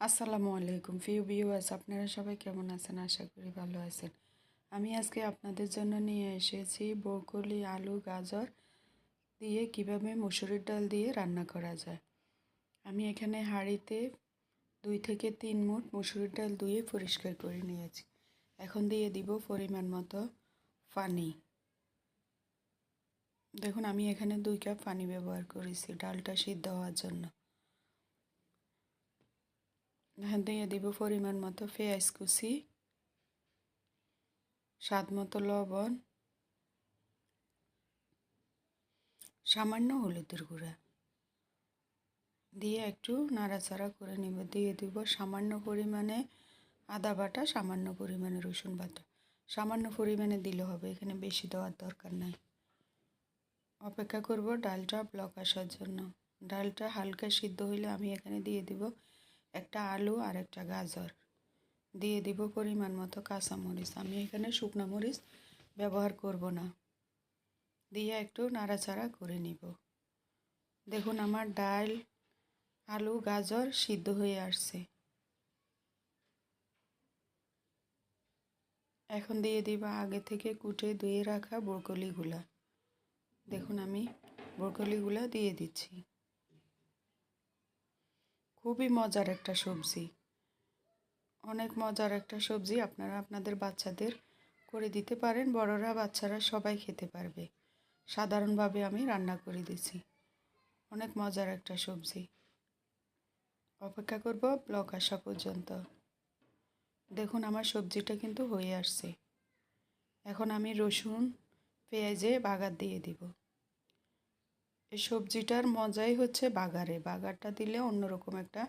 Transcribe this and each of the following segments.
আসসালামু আলাইকুম। Few viewers আপনারা সবাই কেমন আছেন? আশা করি ভালো আছেন। আমি আজকে আপনাদের জন্য নিয়ে এসেছি ব্রোকলি আলু, গাজর দিয়ে কীভাবে মুসুরির ডাল দিয়ে রান্না করা যায়। আমি এখানে হাঁড়িতে দুই থেকে তিন মুঠ মুসুরির ডাল ধুয়ে পরিষ্কার করে নিয়েছি। এখন দিয়ে দিব পরিমাণ মতো পানি। দেখুন, আমি এখানে দুই কাপ পানি ব্যবহার করেছি ডালটা সিদ্ধ হওয়ার জন্য। দিয়ে দিব পরিমাণ মতো পেঁয়াজ কুচি স্বাদ মতো লবণ সামান্য হলুদের গুঁড়া দিয়ে একটু নাড়াচাড়া করে নিব দিয়ে দিব সামান্য পরিমাণে আদা বাটা সামান্য পরিমাণে রসুন বাটা সামান্য পরিমাণে দিলে হবে এখানে বেশি দেওয়ার দরকার নাই অপেক্ষা করব ডালটা ব্লক আসার জন্য ডালটা হালকা সিদ্ধ হইলে আমি এখানে দিয়ে দিব একটা আলু আর একটা গাজর। দিয়ে দিব পরিমাণ মতো কাঁচামরিচ। আমি এখানে শুকনো মরিচ ব্যবহার করব না। দিয়ে একটু নাড়াচাড়া করে নিব। দেখুন আমার ডাল, আলু, গাজর সিদ্ধ হয়ে আসছে। এখন দিয়ে দিব আগে থেকে কুটে ধুয়ে রাখা ব্রকলিগুলা। দেখুন আমি ব্রকলিগুলা দিয়ে দিচ্ছি। খুবই মজার একটা সবজি। অনেক মজার একটা সবজি আপনারা আপনাদের বাচ্চাদের করে দিতে পারেন, বড়রা বাচ্চারা সবাই খেতে পারবে। সাধারণভাবে আমি রান্না করে দিছি। অনেক মজার একটা সবজি। অপেক্ষা করব ব্লক আসা পর্যন্ত। দেখুন আমার সবজিটা কিন্তু হয়ে আসছে। এখন আমি রসুন, পেঁয়াজে বাগার দিয়ে দিব। এই সবজিটার মজাই হচ্ছে বাগারে। বাগারটা দিলে অন্যরকম একটা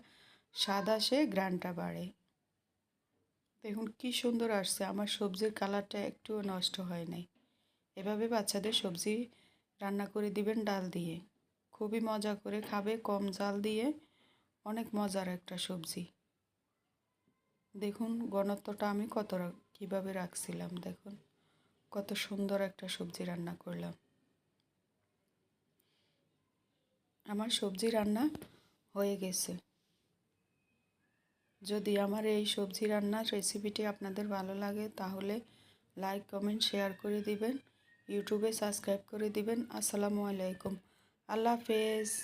স্বাদ আসে, গ্রানটা বাড়ে। দেখুন কি সুন্দর আসছে। আমার সবজির কালারটা একটুও নষ্ট হয় নাই। এভাবে বাচ্চাদের সবজি রান্না করে দিবেন ডাল দিয়ে। খুবই মজা করে খাবে, কম জাল দিয়ে। অনেক মজার একটা সবজি। দেখুন ঘনত্বটা আমি কত কীভাবে রাখছিলাম, দেখুন। কত সুন্দর একটা সবজি রান্না করলাম। আমার সবজি রান্না হয়ে গেছে। যদি আমার এই সবজি রান্নার রেসিপিটি আপনাদের ভালো লাগে, তাহলে লাইক কমেন্ট শেয়ার করে দিবেন। ইউটিউবে সাবস্ক্রাইব করে দিবেন। আসসালামু আলাইকুম। আল্লাহ হাফেজ।